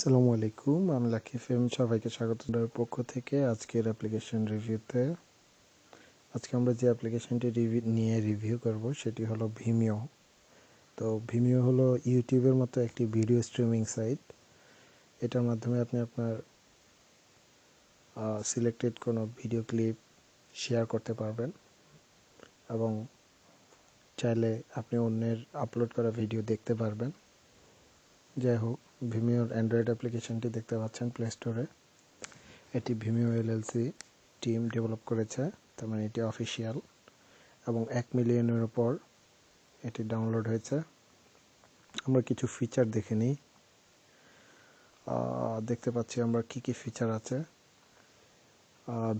আসসালামু আলাইকুম আমি লাকি ফেম সবাইকে স্বাগত পক্ষ থেকে আজকের অ্যাপ্লিকেশন রিভিউতে আজকে আমরা যে অ্যাপ্লিকেশনটি রিভিউ নিয়ে রিভিউ করব, সেটি হলো ভিমিও তো ভিমিও হলো ইউটিউবের মতো একটি ভিডিও স্ট্রিমিং সাইট এটার মাধ্যমে আপনি আপনার সিলেক্টেড কোনো ভিডিও ক্লিপ শেয়ার করতে পারবেন এবং চাইলে আপনি অন্যের আপলোড করা ভিডিও দেখতে পারবেন। যাই হোক ভিমিওর অ্যান্ড্রয়েড অ্যাপ্লিকেশনটি দেখতে পাচ্ছেন প্লে স্টোরে এটি ভিমিও এলএলসি টিম ডেভেলপ করেছে, তার মানে এটি অফিসিয়াল এবং এক মিলিয়নের উপর এটি ডাউনলোড হয়েছে। আমরা কিছু ফিচার দেখে নিই। দেখতে পাচ্ছি আমরা কি কি ফিচার আছে।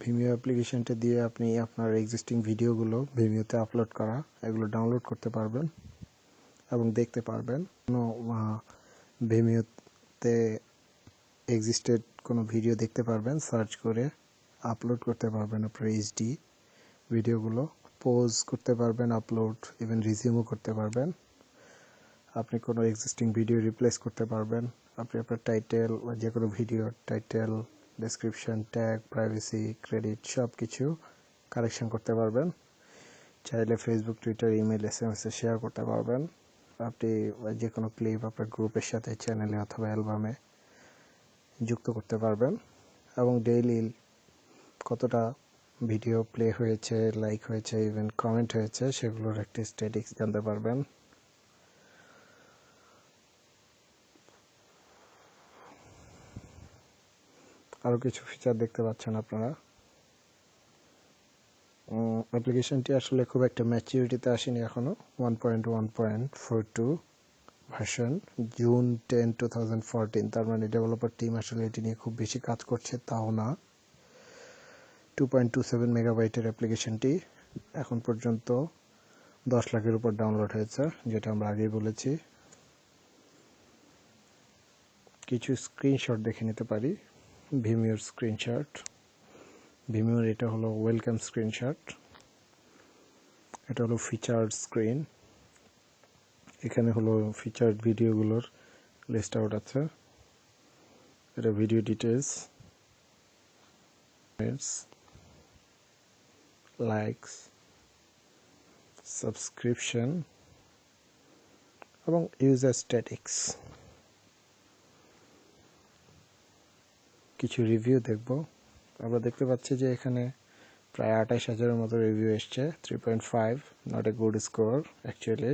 ভিমিও অ্যাপ্লিকেশনটি দিয়ে আপনি আপনার এক্সিস্টিং ভিডিওগুলো ভিমিওতে আপলোড করা, এগুলো ডাউনলোড করতে পারবেন এবং দেখতে পারবেন। কোনো ভিমিওতে এক্সিস্টেড কোনো ভিডিও দেখতে পারবেন সার্চ করে আপলোড করতে পারবেন আপনার এইচডি ভিডিওগুলো পোজ করতে পারবেন আপলোড ইভেন রিজিউমও করতে পারবেন। আপনি কোনো এক্সিস্টিং ভিডিও রিপ্লেস করতে পারবেন, আপনি আপনার টাইটেল বা যে কোনো video title description tag privacy credit সব কিছু কালেকশন করতে পারবেন। চাইলে Facebook Twitter email S M S share করতে পারবেন। আপনি যে কোনো ক্লিপ আপনার গ্রুপের সাথে চ্যানেলে অথবা অ্যালবামে যুক্ত করতে পারবেন। এবং ডেইলি কতটা ভিডিও প্লে হয়েছে লাইক হয়েছে ইভেন কমেন্ট হয়েছে, সেগুলোর একটি স্ট্যাটিক্স জানতে পারবেন। আরও কিছু ফিচার দেখতে পাচ্ছেন আপনারা। অ্যাপ্লিকেশনটি আসলে খুব একটা ম্যাচিউরিটিতে আসেনি এখনও one point one point four two version June ten two thousand fourteen তার মানে ডেভেলপার টিম আসলে এটি নিয়ে খুব বেশি কাজ করছে, তাও না। টু পয়েন্ট টু সেভেন মেগাবাইটের অ্যাপ্লিকেশনটি এখন পর্যন্ত দশ লাখের উপর ডাউনলোড হয়েছে, যেটা আমরা আগেই বলেছি। কিছু স্ক্রিনশট দেখে নিতে পারি ভিমিওর স্ক্রিনশট ভিমিওর এটা হলো ওয়েলকাম স্ক্রিনশট এটা হলো ফিচার্ড স্ক্রিন এখানে হলো ফিচার্ড ভিডিওগুলোর লিস্ট আউট আছে, এটা ভিডিও ডিটেলস লাইকস সাবস্ক্রিপশন এবং ইউজার স্ট্যাটিক্স কিছু রিভিউ দেখব। আমরা দেখতে পাচ্ছি যে এখানে প্রায় আঠাইশ হাজারের মতো রিভিউ এসছে। Three point five not a good score actually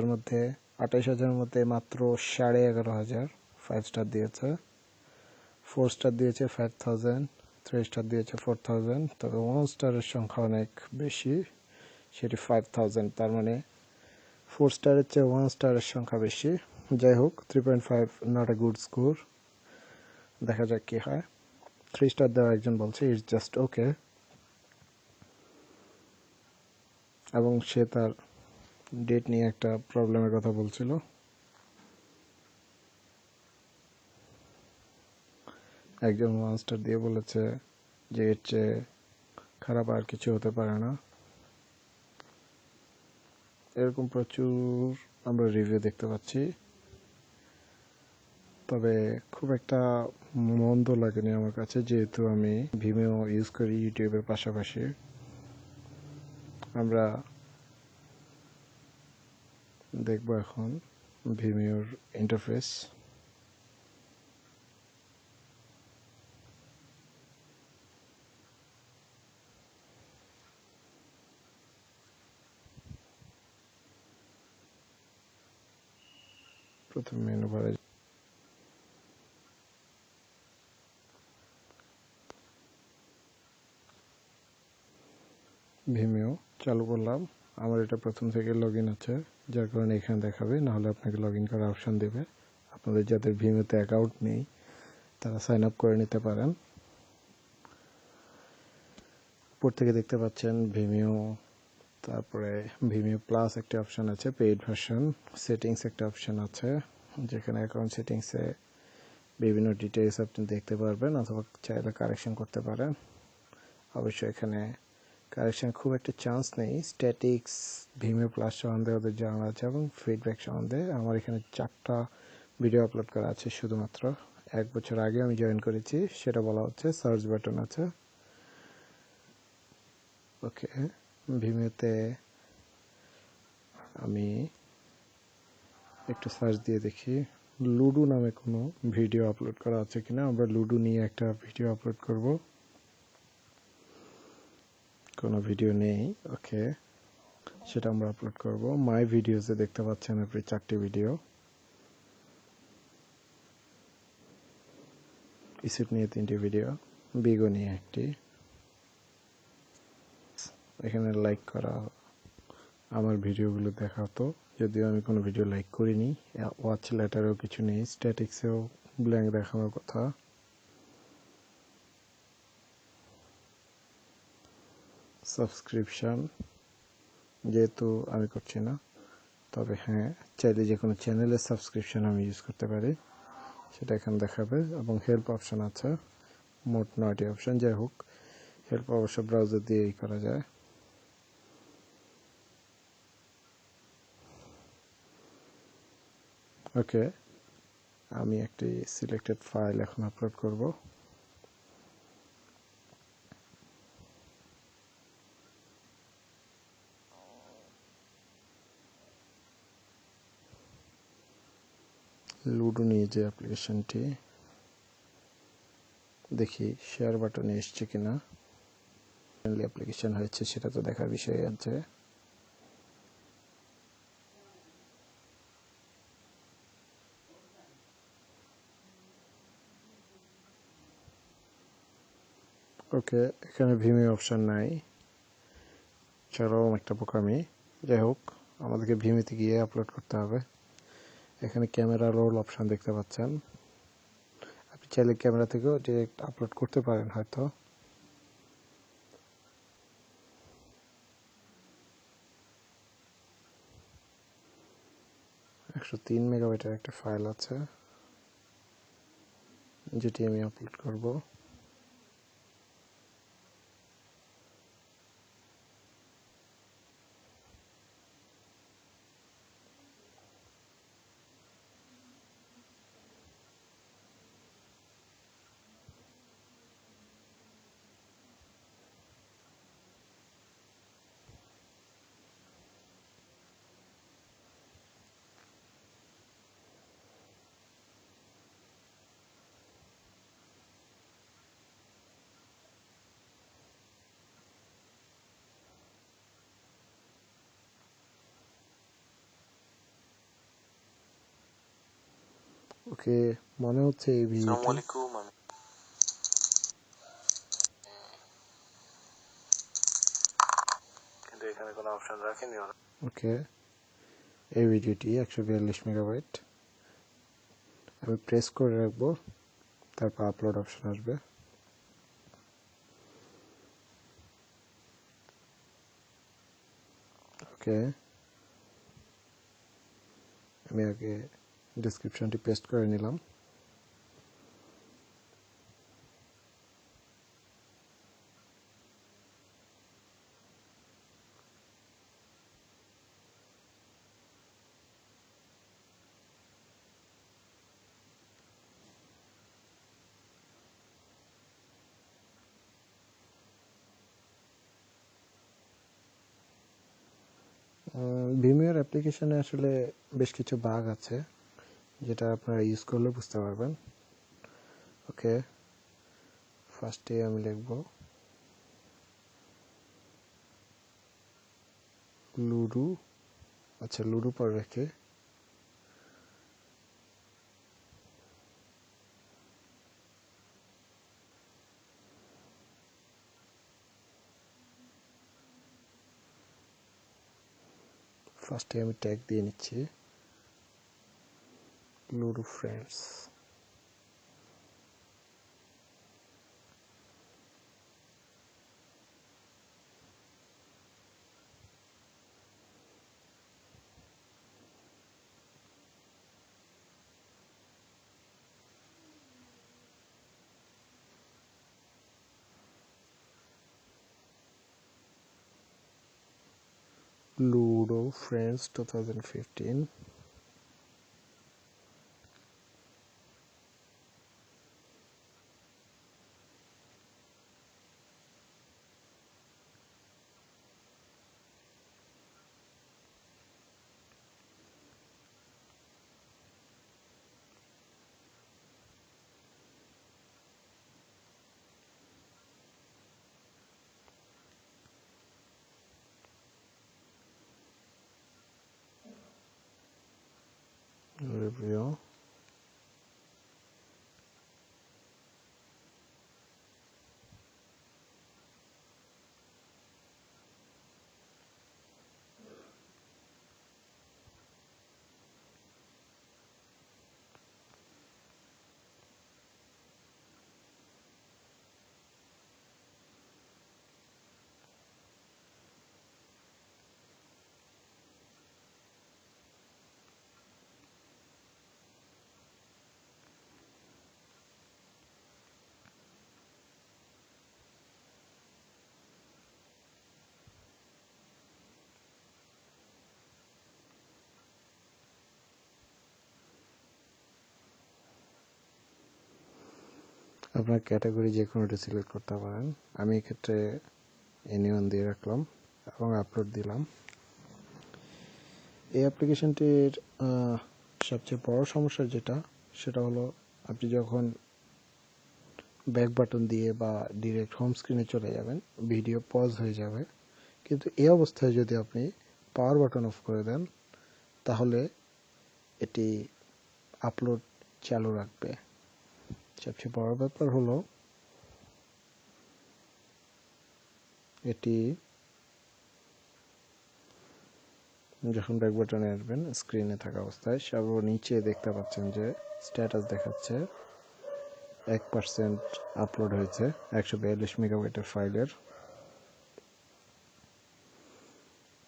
এর মধ্যে আঠাইশ হাজারের মধ্যে মাত্র সাড়ে এগারো হাজার ফাইভ স্টার দিয়েছে। ফোর স্টার দিয়েছে ফাইভ থাউজেন্ড থ্রি স্টার দিয়েছে ফোর থাউজেন্ড তবে ওয়ান স্টারের সংখ্যা অনেক বেশি, সেটি ফাইভ থাউজেন্ড তার মানে ফোর স্টারের চেয়ে ওয়ান স্টারের সংখ্যা বেশি। যাই হোক three point five not a good score দেখা যাক কী হয়। থ্রি স্টার দেওয়া একজন বলছে ইটস জাস্ট ওকে এবং সে তার ডেট নিয়ে একটা প্রবলেমের কথা বলছিল। একজন মাস্টার দিয়ে বলেছে যে, এর চেয়ে খারাপ আর কিছু হতে পারে না। এরকম প্রচুর আমরা রিভিউ দেখতে পাচ্ছি। তবে খুব একটা মন্দ লাগেনি আমার কাছে, যেহেতু আমি ভিমেও ইউজ করি ইউটিউবের পাশাপাশি। আমরা দেখব এখন ভিমিওর ইন্টারফেস প্রথম মেনু বারে ভিমিও চালু করলাম। আমার এটা প্রথম থেকে লগ আছে, যার কারণে এখানে দেখাবে, নাহলে আপনাকে লগ ইন করার অপশান দেবে। আপনাদের যাদের ভিমিওতে অ্যাকাউন্ট নেই, তারা সাইন আপ করে নিতে পারেন। উপর থেকে দেখতে পাচ্ছেন ভিমিও, তারপরে ভিমিও প্লাস একটা অপশান আছে পেইড ভার্সন সেটিংস একটা অপশান আছে, যেখানে অ্যাকাউন্ট সেটিংসে বিভিন্ন ডিটেলস আপনি দেখতে পারবেন, অথবা চাইলে কারেকশন করতে পারেন। অবশ্যই এখানে কারেকশন খুব একটা চান্স নেই। স্ট্যাটিক্স ভিমিও প্লাস সম্বন্ধে ওদের জানা আছে এবং ফিডব্যাক সম্বন্ধে আমার এখানে চারটা ভিডিও আপলোড করা আছে শুধুমাত্র। এক বছর আগে আমি জয়েন করেছি, সেটা বলা হচ্ছে সার্চ বাটন আছে। ওকে ভিমেতে আমি একটু সার্চ দিয়ে দেখি। লুডো নামে কোনো ভিডিও আপলোড করা আছে কিনা? আমরা লুডো নিয়ে একটা ভিডিও আপলোড করব। কোনো ভিডিও নেই, ওকে? সেটা আমরা আপলোড করব। মাই ভিডিওসে দেখতে পাচ্ছেন আপনি চারটি ভিডিও ইস্যুট নিয়ে তিনটি ভিডিও বিগো নিয়ে একটি। এখানে লাইক করা, আমার ভিডিওগুলো দেখাতো। যদিও আমি কোনো ভিডিও লাইক করিনি ওয়াচ লেটারেও কিছু নেই স্ট্যাটিক্সেও ব্ল্যাঙ্ক দেখানোর কথা। সাবস্ক্রিপশান যেহেতু আমি করছি না, তবে হ্যাঁ চাইলে যে কোনো চ্যানেলের সাবস্ক্রিপশান আমি ইউজ করতে পারি, সেটা এখানে দেখাবে। এবং হেল্প অপশান আছে, মোট নয়টি অপশান যাই হোক হেল্প অবশ্য ব্রাউজার দিয়েই করা যায়। ওকে আমি একটি সিলেক্টেড ফাইল এখন আপলোড করব লুডো নিয়ে যে অ্যাপ্লিকেশনটি, দেখি শেয়ার বাটনে এসছে কিনা। অ্যাপ্লিকেশন হয়েছে, সেটা তো দেখার বিষয় আছে। ওকে, এখানে ভিমে অপশান নাই। চরম একটা বোকামি যাই হোক, আমাদেরকে ভিমিতে গিয়ে আপলোড করতে হবে। এখানে ক্যামেরা রোল অপশান দেখতে পাচ্ছেন। আপনি চাইলে ক্যামেরা থেকেও ডিরেক্ট আপলোড করতে পারেন হয়তো। একশো তিন মেগাবাইটের একটা ফাইল আছে, যেটি আমি আপলোড করব। ওকে মনে হচ্ছে এই ভিডিওটি কিন্তু এখানে কোনো অপশন রাখেনি ওরা ওকে এই ভিডিওটি একশো বিয়াল্লিশ মেগাবাইট আমি প্রেস করে রাখব তারপর আপলোড অপশন আসবে ওকে আমি আগে ডিসক্রিপশনটি পেস্ট করে নিলাম। ভিমিওর অ্যাপ্লিকেশনে আসলে বেশ কিছু বাগ আছে। যেটা আপনারা ইউজ করলে বুঝতে পারবেন। ওকে ফার্স্টে আমি লিখব লুডু আচ্ছা লুডু পর রেখে ফার্স্টে আমি ট্যাগ দিয়ে নিচ্ছি। Nuru friends. Ludo Friends 2015 আপনার ক্যাটাগরি যে কোনোটি সিলেক্ট করতে পারেন। আমি এক্ষেত্রে এনিওয়ান দিয়ে রাখলাম এবং আপলোড দিলাম। এই অ্যাপ্লিকেশনটির সবচেয়ে বড় সমস্যা যেটা, সেটা হলো আপনি যখন ব্যাক বাটন দিয়ে বা ডিরেক্ট হোম স্ক্রিনে চলে যাবেন ভিডিও পজ হয়ে যাবে। কিন্তু এই অবস্থায় যদি আপনি পাওয়ার বাটন অফ করে দেন, তাহলে এটি আপলোড চালু রাখবে। সবচেয়ে বড় ব্যাপার হলো, এটি যখন ব্যাক বাটনে আসবেন, স্ক্রিনে থাকা অবস্থায় সর্ব নিচে দেখতে পাচ্ছেন যে স্ট্যাটাস দেখাচ্ছে, এক পার্সেন্ট আপলোড হয়েছে, একশো বিয়াল্লিশ মেগাবাইটের ফাইলের।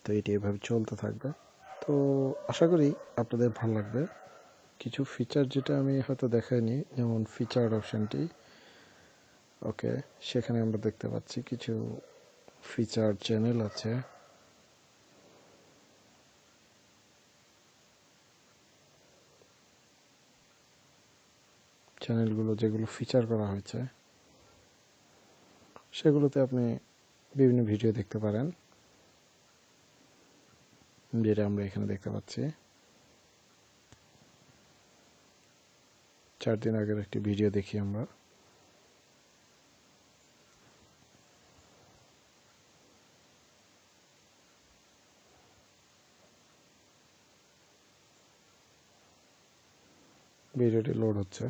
তো এটি এভাবে চলতে থাকবে। তো আশা করি আপনাদের ভালো লাগবে। কিছু ফিচার যেটা আমি হয়তো দেখাইনি, যেমন ফিচার অপশনটি ওকে সেখানে আমরা দেখতে পাচ্ছি কিছু ফিচার চ্যানেল আছে। চ্যানেলগুলো যেগুলো ফিচার করা হয়েছে, সেগুলোতে আপনি বিভিন্ন ভিডিও দেখতে পারেন, যেটা আমরা এখানে দেখতে পাচ্ছি। চার দিন আগের একটি ভিডিও দেখি আমরা। ভিডিওটি লোড হচ্ছে।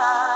life.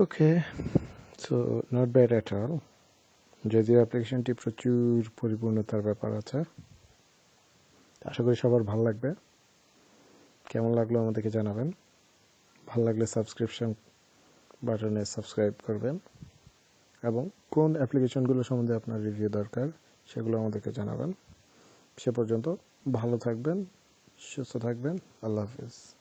Okay so not bad at all যদিও অ্যাপ্লিকেশনটি প্রচুর পরিপূর্ণতার ব্যাপার আছে, আশা করি সবার ভালো লাগবে। কেমন লাগল আমাদেরকে জানাবেন। ভালো লাগলে সাবস্ক্রিপশন বাটনে সাবস্ক্রাইব করবেন। এবং কোন অ্যাপ্লিকেশনগুলো সম্বন্ধে আপনার রিভিউ দরকার, সেগুলো আমাদেরকে জানাবেন। সে পর্যন্ত ভালো থাকবেন, সুস্থ থাকবেন। আল্লাহ হাফিজ।